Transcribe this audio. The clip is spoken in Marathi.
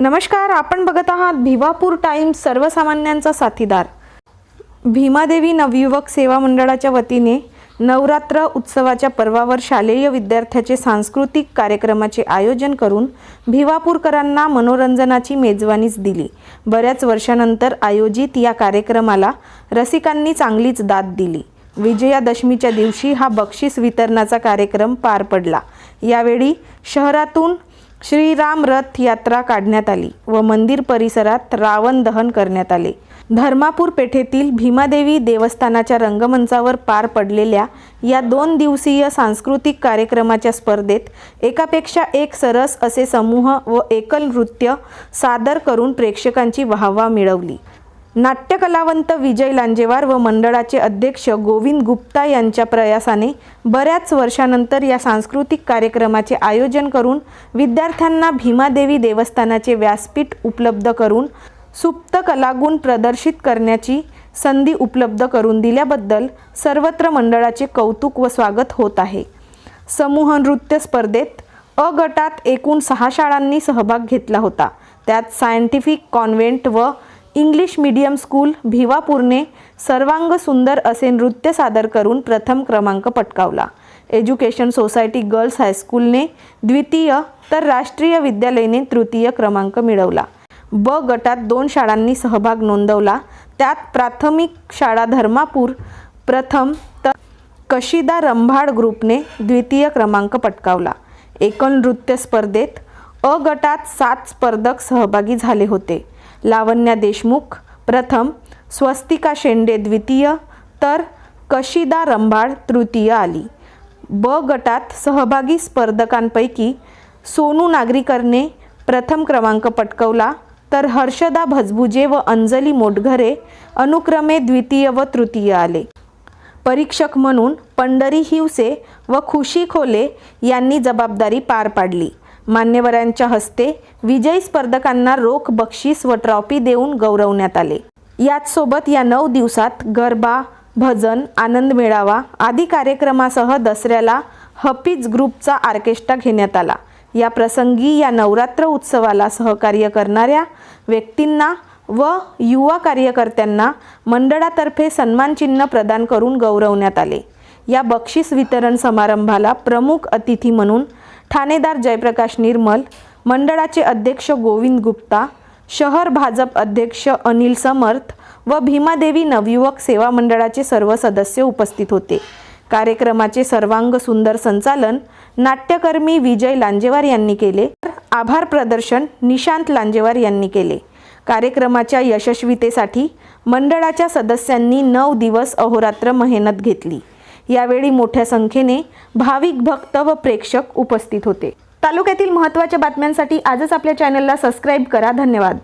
नमस्कार आपण बघत आहात भिवापूर टाइम्स सर्वसामान्यांचा साथीदार. भीमादेवी नवयुवक सेवा मंडळाच्या वतीने नवरात्र उत्सवाच्या पर्वावर शालेय विद्यार्थ्याचे सांस्कृतिक कार्यक्रमाचे आयोजन करून भिवापूरकरांना मनोरंजनाची मेजवानीच दिली. बऱ्याच वर्षानंतर आयोजित या कार्यक्रमाला रसिकांनी चांगलीच दाद दिली. विजयादशमीच्या दिवशी हा बक्षीस वितरणाचा कार्यक्रम पार पडला. यावेळी शहरातून श्रीराम रथ यात्रा काढण्यात आली व मंदिर परिसरात रावण दहन करण्यात आले. धर्मापूर पेठेतील भीमादेवी देवस्थानाच्या रंगमंचावर पार पडलेल्या या दोन दिवसीय सांस्कृतिक कार्यक्रमाच्या स्पर्धेत एकापेक्षा एक सरस असे समूह व एकल नृत्य सादर करून प्रेक्षकांची वाहवा मिळवली. नाट्यकलावंत विजय लांजेवार व मंडळाचे अध्यक्ष गोविंद गुप्ता यांच्या प्रयासाने बऱ्याच वर्षानंतर या सांस्कृतिक कार्यक्रमाचे आयोजन करून विद्यार्थ्यांना भीमादेवी देवस्थानाचे व्यासपीठ उपलब्ध करून सुप्त कलागुण प्रदर्शित करण्याची संधी उपलब्ध करून दिल्याबद्दल सर्वत्र मंडळाचे कौतुक व स्वागत होत आहे. समूह नृत्य स्पर्धेत अ गटात एकूण सहा शाळांनी सहभाग घेतला होता. त्यात सायंटिफिक कॉन्व्हेंट व इंग्लिश मीडियम स्कूल भिवापूरने सर्वांग सुंदर असे नृत्य सादर करून प्रथम क्रमांक पटकावला. एज्युकेशन सोसायटी गर्ल्स हायस्कूलने द्वितीय तर राष्ट्रीय विद्यालयाने तृतीय क्रमांक मिळवला. ब गटात दोन शाळांनी सहभाग नोंदवला. त्यात प्राथमिक शाळा धर्मापूर प्रथम तर कशिदा रंभाड ग्रुपने द्वितीय क्रमांक पटकावला. एकल नृत्य स्पर्धेत अ गटात सात स्पर्धक सहभागी झाले होते. लावण्या देशमुख प्रथम स्वस्तिका शेंडे द्वितीय तर कशिदा रंभाड तृतीय आली. ब गटात सहभागी स्पर्धकांपैकी सोनू नागरीकरने प्रथम क्रमांक पटकवला तर हर्षदा भजबुजे व अंजली मोटघरे अनुक्रमे द्वितीय व तृतीय आले. परीक्षक म्हणून पंढरी हिवसे व खुशी खोले यांनी जबाबदारी पार पाडली. मान्यवरांच्या हस्ते विजयी स्पर्धकांना रोख बक्षीस व ट्रॉफी देऊन गौरवण्यात आले. याच सोबत या नऊ दिवसात गरबा भजन आनंद मेळावा आदी कार्यक्रमासह दसऱ्याला हपीज ग्रुपचा आर्केस्ट्रा घेण्यात आला. या प्रसंगी या नवरात्र उत्सवाला सहकार्य करणाऱ्या व्यक्तींना व युवा कार्यकर्त्यांना मंडळातर्फे सन्मानचिन्ह प्रदान करून गौरवण्यात आले. या बक्षीस वितरण समारंभाला प्रमुख अतिथी म्हणून ठाणेदार जयप्रकाश निर्मल मंडळाचे अध्यक्ष गोविंद गुप्ता शहर भाजप अध्यक्ष अनिल समर्थ व भीमादेवी नवयुवक सेवा मंडळाचे सर्व सदस्य उपस्थित होते. कार्यक्रमाचे सर्वांग सुंदर संचालन नाट्यकर्मी विजय लांजेवार यांनी केले. तर आभार प्रदर्शन निशांत लांजेवार यांनी केले. कार्यक्रमाच्या यशस्वीतेसाठी मंडळाच्या सदस्यांनी नऊ दिवस अहोरात्र मेहनत घेतली. यावेळी मोठ्या संख्येने भाविक भक्त व प्रेक्षक उपस्थित होते. तालुक्यातील महत्त्वाच्या बातम्यांसाठी आजच आपल्या चॅनलला सबस्क्राईब करा. धन्यवाद.